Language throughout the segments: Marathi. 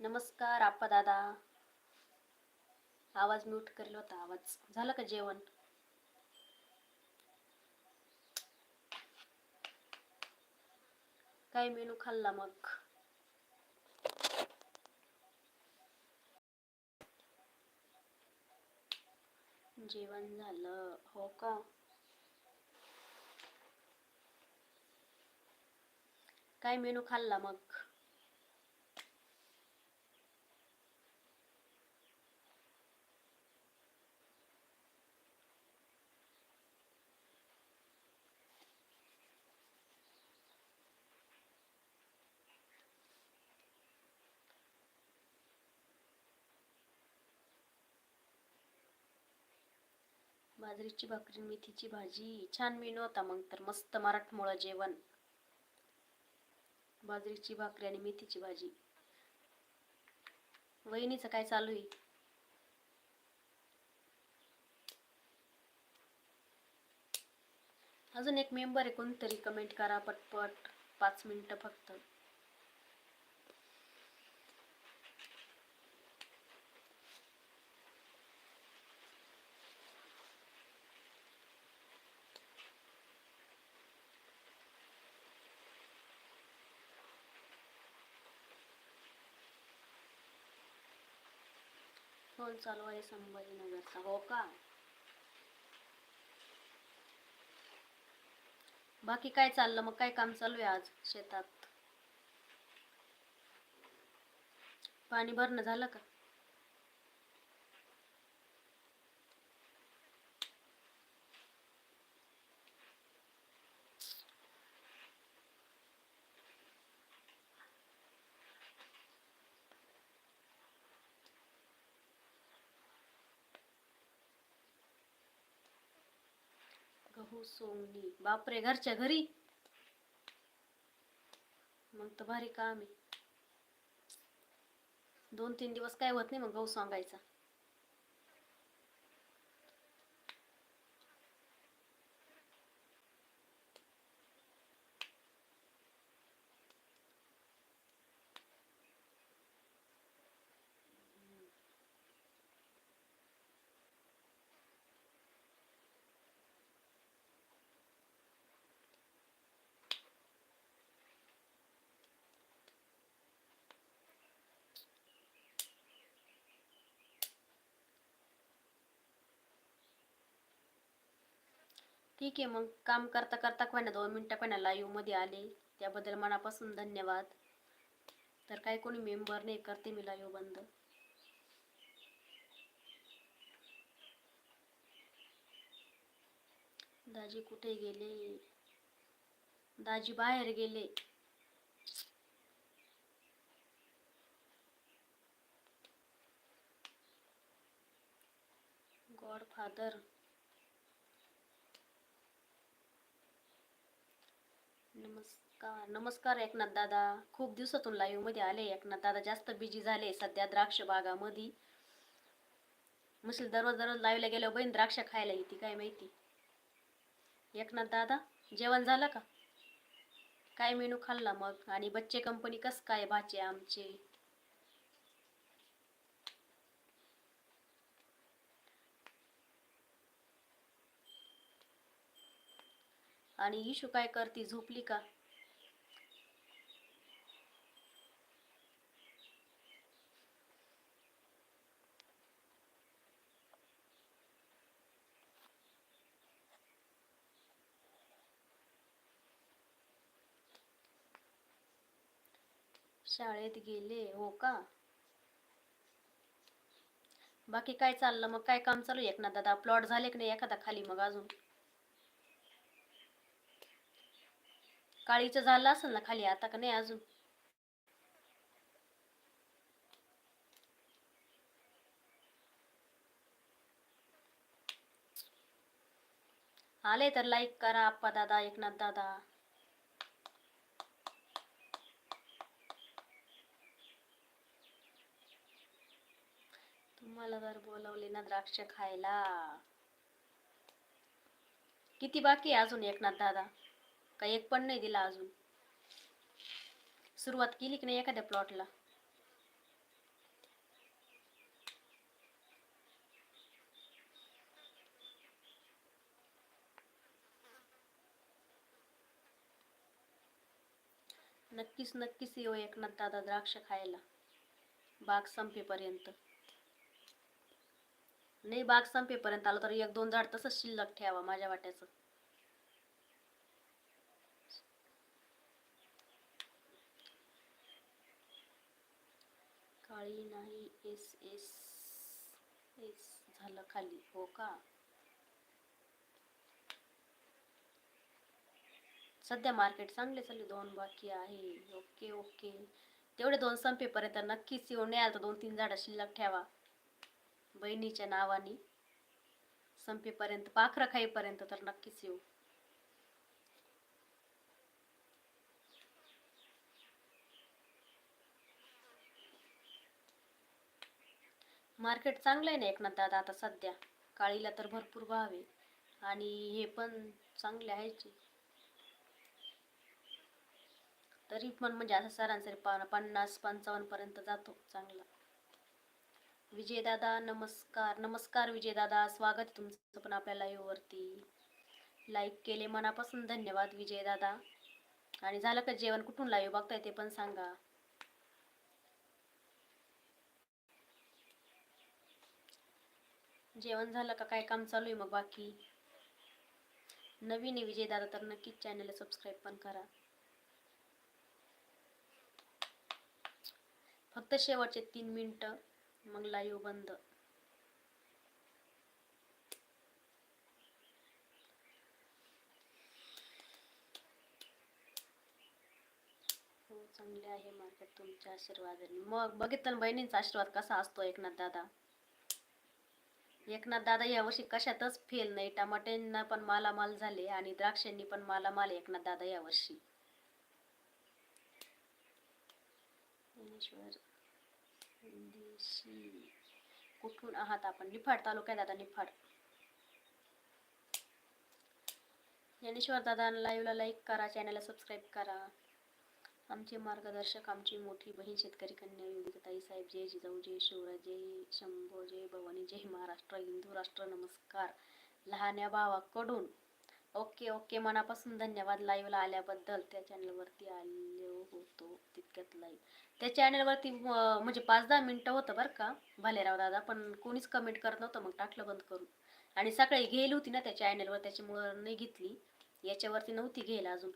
नमस्कार आप्पा दादा आवाज म्यूट करेल होता आवाज. झालं का जेवण? काय मेनू खाल्ला मग? जेवण झालं हो का? काय मेनू खाल्ला मग? बाजरीची भाकरी मेथीची भाजी. छान मेनू होता मग तर. मस्त मराठमोळं जेवण. बाजरीची भाकरी आणि मेथीची भाजी. वहिनीचं काय चालू आहे? अजून एक मेंबर आहे कोणतरी. कमेंट करा पटपट. पाच मिनिटं फक्त. फोन चालू आहे संभाजीनगरचा हो का? बाकी काय चाललं? मग काय काम चालू आहे आज शेतात? पाणी भरणं झालं का? गहू हो सोंगणी बापरे घरच्या घरी? मग तर भारी काम आहे. दोन तीन दिवस काय होत नाही मग गहू सांगायचा. ठीक आहे मग. काम करता करता पण दोन मिनटं पण लाईव्हमध्ये आले. त्याबद्दल मनापासून धन्यवाद. तर काही कोणी मेंबर नाही करते मी लाईव्ह बंद. दाजी कुठे गेले? दाजी बाहेर गेले. गॉड नमस्कार नमस्कार एकनाथ दादा. खूप दिवसातून लाईव्हमध्ये आले. एकनाथ दादा जास्त बिझी झाले. सध्या द्राक्ष बागामध्ये. मुसल दररोज दररोज लाईव्हला गेल्यावर बहीण द्राक्ष खायला येते काय माहिती? एकनाथ दादा जेवण झालं का? काय मेनू खाल्ला मग? आणि बच्चे कंपनी कस काय? भाचे आमचे? आणि इशू काय करती झोपली का? शाळेत गेले हो का? बाकी काय चाललं? मग काय काम चालू आहे? एकनाथ दादा प्लॉट झाले की नाही एखादा खाली मग अजून? काळीचं झालं असेल ना खाली आता का नाही अजून? आले तर लाईक करा आप्पा दादा एकनाथ दादा. तुम्हाला जर बोलवले ना द्राक्ष खायला. किती बाकी आहे अजून एकनाथ दादा? काही एक पण नाही दिला अजून. सुरुवात केली की नाही एखाद्या प्लॉटला? नक्कीच नक्कीच येऊ एक एकनाथ दादा द्राक्ष खायला. बाग संपेपर्यंत. नाही बाग संपेपर्यंत आलं तर एक दोन झाड तसंच शिल्लक ठेवा माझ्या वाट्याचं. काळी नाही एस एस एस झालं खाली. हो का? सध्या मार्केट चांगले चालले दोन बाकी आहे. Okay okay. तेवढे दोन संपेपर्यंत नक्कीच येऊन नाही तर दोन तीन झाडं शिल्लक ठेवा. बहिणीच्या नावाने. संपेपर्यंत पाखरं खाईपर्यंत तर नक्कीच येऊ. मार्केट चांगलं आहे ना एकनाथ दादा आता सध्या? काळीला तर भरपूर भाव आहे. आणि हे पण चांगले आहेच आहे. तरी पण म्हणजे असं सरासरी पा- पन्नास पंचावन्न पर्यंत जातो चांगला. विजयदादा नमस्कार. नमस्कार विजयदादा स्वागत तुमचं पण आपल्या live वरती. लाईक केले मनापासून धन्यवाद विजयदादा आणि झालं का जेवण? कुठून लाईव्ह बघताय ते पण सांगा. जेवण झालं का? काय काम चालू आहे मग बाकी? नवीन आहे विजयदादा तर नक्कीच चॅनलला सबस्क्राईब पण करा. फक्त शेवटचे तीन मिनिट मग लाईव्ह बंद. हो चांगले आहे मार्केट तुमच्या आशीर्वादाने. मग बघितलं बहिणींचा आशीर्वाद कसा असतो एकनाथ दादा? एकनाथ दादा यावर्षी कशातच फेल नाही. टमाट्यांना पण मालामाल झाले आणि द्राक्षांनी पण मालामाल एकनाथ दादा यावर्षी. कुठून आहात आपण? निफाड तालुक्यात दादा निफाड. ज्ञानेश्वर दादा लाईव्हला लाईक करा चॅनलला सबस्क्राईब करा. आमचे मार्गदर्शक आमची मोठी बहीण शेतकरी कन्या योगिताई साहेब जय जिजाऊ जय शिवराज जय शंभो जय भवानी जय महाराष्ट्र हिंदू राष्ट्र नमस्कार. लहान्या भावाकडून. ओके ओके मनापासून धन्यवाद. लाईव्हला आल्याबद्दल. त्या चॅनलवरती आलो होतो तितक्यात लाईव्ह त्या चॅनलवरती म्हणजे पाच दहा मिनटं होतं बरं का भालेराव दादा पण कोणीच कमेंट करत नव्हतं मग टाकलं बंद करून. आणि सकाळी गेली होती ना त्या चॅनलवर त्याच्यामुळं नाही घेतली. याच्यावरती नव्हती घ्यायला अजून.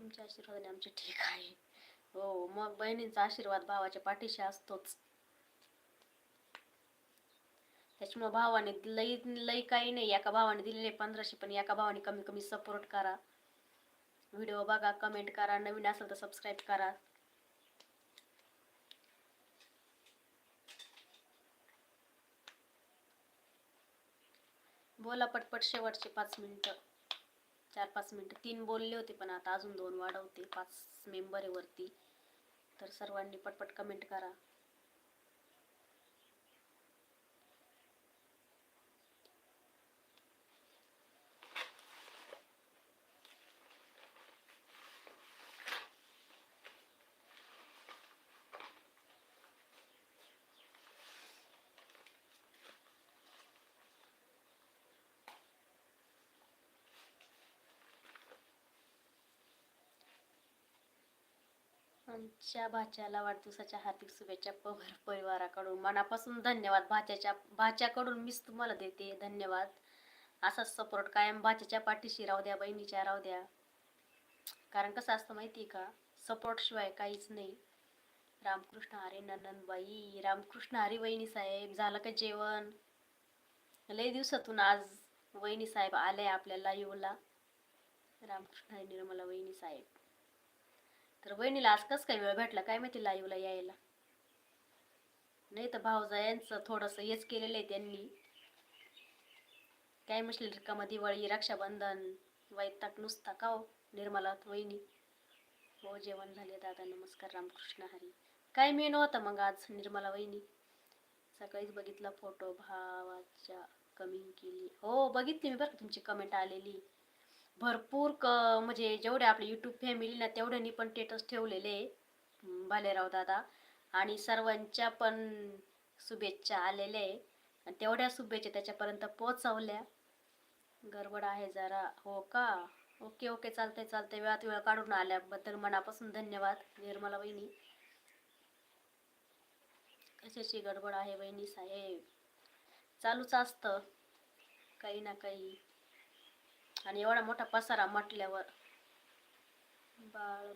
तुमच्या आशीर्वादाने आमचे ठीक आहे. हो मग बहिणींचा आशीर्वाद भावाच्या पाठीशी असतोच. त्याच्यामुळे भावाने लई लई काही नाही. एका भावाने दिलेले पंधराशे पण एका भावाने कमी कमी सपोर्ट करा. व्हिडिओ बघा कमेंट करा. नवीन असेल तर सबस्क्राईब करा. बोला पटपट शेवटचे पाच मिनिटं. चार पाच मिनटं. तीन बोलले होते पण आता अजून दोन वाढवते. पाच मेंबर आहे वरती. तर सर्वांनी पटपट कमेंट करा. आमच्या भाच्याला वाढदिवसाच्या हार्दिक शुभेच्छा पवार परिवाराकडून. मनापासून धन्यवाद. भाच्याच्या भाच्याकडून मीच तुम्हाला देते. धन्यवाद. असाच सपोर्ट कायम भाच्याच्या पाठीशी राहू द्या बहिणीच्या राहू द्या. कारण कसं असतं माहिती आहे का? सपोर्ट शिवाय काहीच नाही. रामकृष्ण हरी नंदनबाई रामकृष्ण हरी वहिनी साहेब झालं का जेवण? लय दिवसातून आज वहिनी साहेब आले आपल्या लाईव्हला रामकृष्ण हरी निर्मला वहिनी साहेब. तर वहिनीला आज कसं काय वेळ भेटला? काय माहिती लाईव्हला यायला? नाही तर भाऊजा यांचं थोडंसं हेच केलेलं आहे त्यांनी. काय म्हटलं रिकामा दिवाळी रक्षाबंधन वैताग नुसता का हो? निर्मला वहिनी. हो जेवण झाले दादा नमस्कार रामकृष्ण हरी. काय मेनू होता मग आज निर्मला वहिनी? सकाळीच बघितला फोटो भावाच्या कमिंग केली. हो बघितली मी बरं तुमची कमेंट आलेली. भरपूर क म्हणजे जेवढे आपले यूट्यूब फॅमिली ना तेवढ्यांनी पण स्टेटस ठेवलेले आहे. भालेराव दादा. आणि सर्वांच्या पण शुभेच्छा आलेल्या आहे. आणि तेवढ्या शुभेच्छा त्याच्यापर्यंत पोचवल्या गडबड आहे जरा. हो का? ओके ओके चालते चालते वेळात वेळ काढून आल्याबद्दल मनापासून धन्यवाद. निर्मला वहिनी कशाची गडबड आहे वहिनी साहेब? चालूच असतं. काही ना काही. आणि एवढा मोठा पसारा म्हटल्यावर. बाळ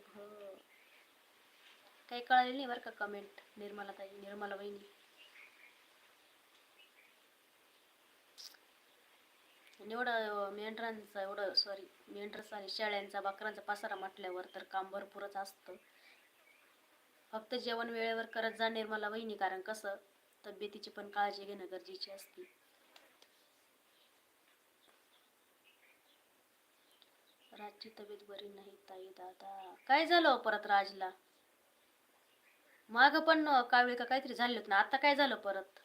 काही कळाली नाही बरं का कमेंट निर्मला ताई निर्मला वहिनी. आणि एवढं मेंढरांचं एवढं सॉरी मेंढर सॉरी शेळ्यांचा बकरांचा पसारा म्हटल्यावर तर काम भरपूरच असतं. फक्त जेवण वेळेवर करत जा निर्मला वहिनी कारण कसं तब्येतीची पण काळजी घेणं गरजेची असते. राजची तब्येत बरी नाही ताई दादा. काय झालं हो परत राजला? माग पण कावळी का काहीतरी झाले होत ना आता काय झालं परत?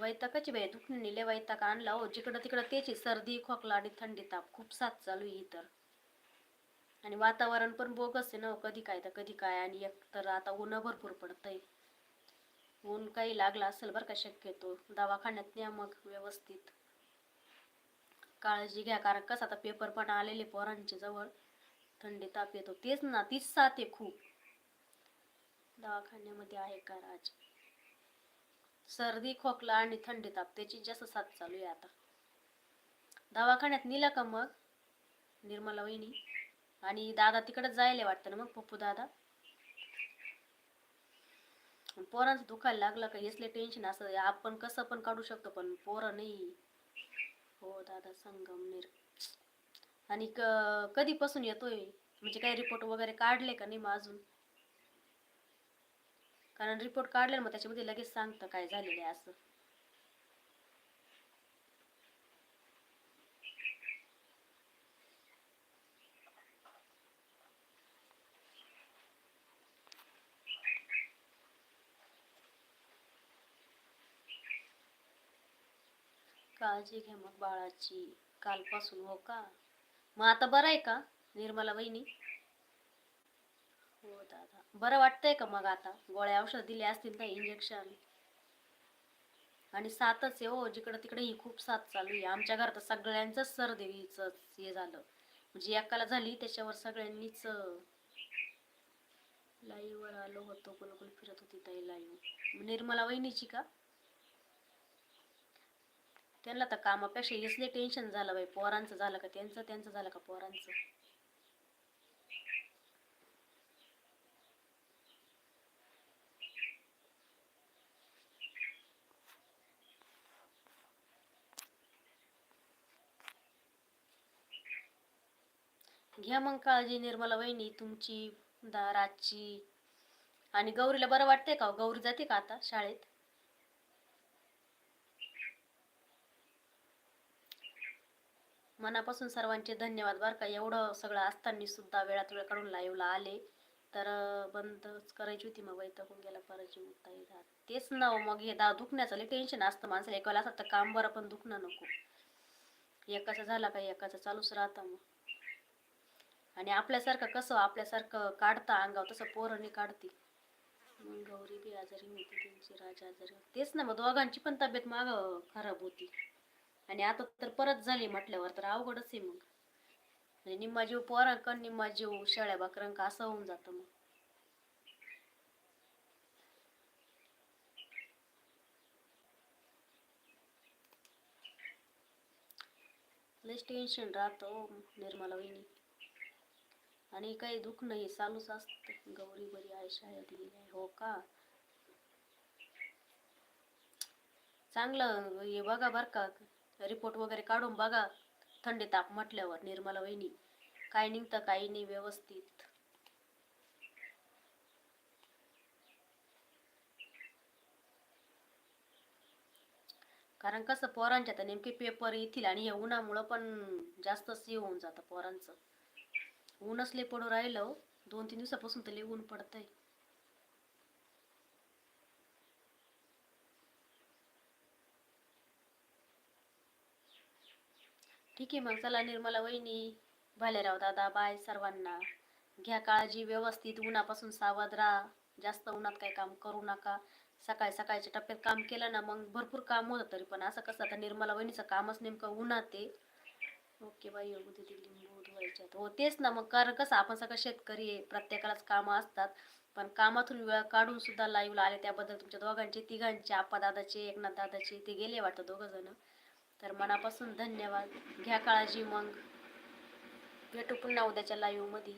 वैताकाची बाई दुखणे लय वैताग आणला हो. जिकडं तिकडं त्याची सर्दी खोकला आणि थंडी ताप. खूप साथ चालू आहे तर. आणि वातावरण पण बोगस आहे ना हो, कधी काय तर कधी काय. आणि एक तर आता ऊन भरपूर पडतंय. ऊन काही लागला असेल बरं का शक्यतो. दवाखान्यात न्या मग व्यवस्थित. काळजी घ्या कारण कसं आता पेपर पण आलेले पोरांच्या जवळ. थंडी ताप येतो. तेच ना तीच साथ आहे खूप. दवाखान्यामध्ये आहे का राज? सर्दी खोकला आणि थंडी ताप त्याची जास्त साथ चालू आहे आता. दवाखान्यात नेला का मग? निर्मला वहिनी? आणि दादा तिकडे जायला वाटतं ना मग पप्पू दादा? पोरांचं दुखायला लागलं का? हेचले टेन्शन असं आपण कसं पण काढू शकतो पण पोरं नाही. हो दादा संगमनेर आणि क- कधीपासून येतोय? म्हणजे काही रिपोर्ट वगैरे काढले का नाही मग अजून? कारण रिपोर्ट काढले मग त्याच्यामध्ये लगेच सांगतं काय झालेलं आहे असं. काळजी घ्या मग बाळाची. कालपासून हो का? मग आता बरं आहे का निर्मला वहिनी हो दादा. बरं वाटतंय का मग आता? गोळ्या औषध दिले असतील ना इंजेक्शन आणि सातच आहे हो जिकडं तिकडे ही खूप साथ चालू आहे. आमच्या घरात तर सगळ्यांचंच सरदेवीचं हे झालं. म्हणजे एकाला झाली त्याच्यावर सगळ्यांनीच लाईव्हवर आलो होतो. कुलकुल फिरत होती ताई लाईव्ह निर्मला वहिनीची का? त्यांना तर कामापेक्षा हेच टेन्शन झालं बाई. पोरांचं झालं का त्यांचं त्यांचं झालं का पोरांचं? घ्या मग काळजी निर्मला वहिनी तुमची दाराची. आणि गौरीला बरं वाटतंय का हो? गौरी जाते का आता शाळेत? मनापासून सर्वांचे धन्यवाद बरं का. एवढं सगळं असताना सुद्धा वेळात वेळ काढून लाईव्हला आले. तर बंदच करायची होती मग वैतागून गेला परत जीव ताई राहत. तेच ना हो, मग हे दा दुखण्याचं लय टेन्शन असतं माणसाला. एकाला असं तर काम बरं पण दुखणं नको. एकाचा झाला का एकाचं चालूच राहतं मग. आणि आपल्यासारखं कसं हो, आपल्यासारखं काढता अंगावर तसं पोरणी काढते. मग गौरी बी आजारी होती त्यांची राजा आजारी होती. तेच ना मग दोघांची पण तब्येत माग खराब होती. आणि आता तर परत झाली म्हटल्यावर तर अवघडच आहे मग. म्हणजे निम्मा जीव पोरांक निम्मा जीव शेळ्या बाकरांक असं होऊन जातं मग. लयच टेन्शन राहतं हो निर्मला वहिनी. आणि काही दुःख नाही चालूच असतं. गौरी बरी आहे शाळेत गेली आहे हो का? चांगलं हे बघा बर का. रिपोर्ट वगैरे काढून बघा. थंडी ताप म्हटल्यावर निर्मला वहिनी काय निघतं काही नाही व्यवस्थित. कारण कसं पोरांच्या तर नेमके पेपर येतील आणि या उन्हामुळं पण जास्तच हे होऊन जातं पोरांचं. ऊनच लय पडून राहिलं हो. दोन तीन दिवसापासून तर लय ऊन पडतंय. ठीक आहे मग चला निर्मला वहिनी भालेराव दादा बाय सर्वांना घ्या काळजी व्यवस्थित उन्हापासून सावध राहा. जास्त उन्हात काही काम करू नका. सकाळी सकाळच्या टप्प्यात काम केलं ना मग भरपूर काम होतं तरी पण. असं कसं आता निर्मला वहिनीचं कामच नेमकं उन्हात ते ओके बाई योगू दिदी लिंबू धुवायच्यात हो तेच ना मग. कारण कसं आपण सगळं शेतकरी आहे प्रत्येकालाच कामं असतात. पण कामातून वेळ काढून सुद्धा लाईव्हला आले त्याबद्दल तुमच्या दोघांचे तिघांचे आप्पा दादाचे एकनाथ दादाचे ते गेले वाटतं दोघं जण. तर मनापासून धन्यवाद. घ्या काळजी मग. भेटू पुन्हा उद्याच्या लाईव्हमध्ये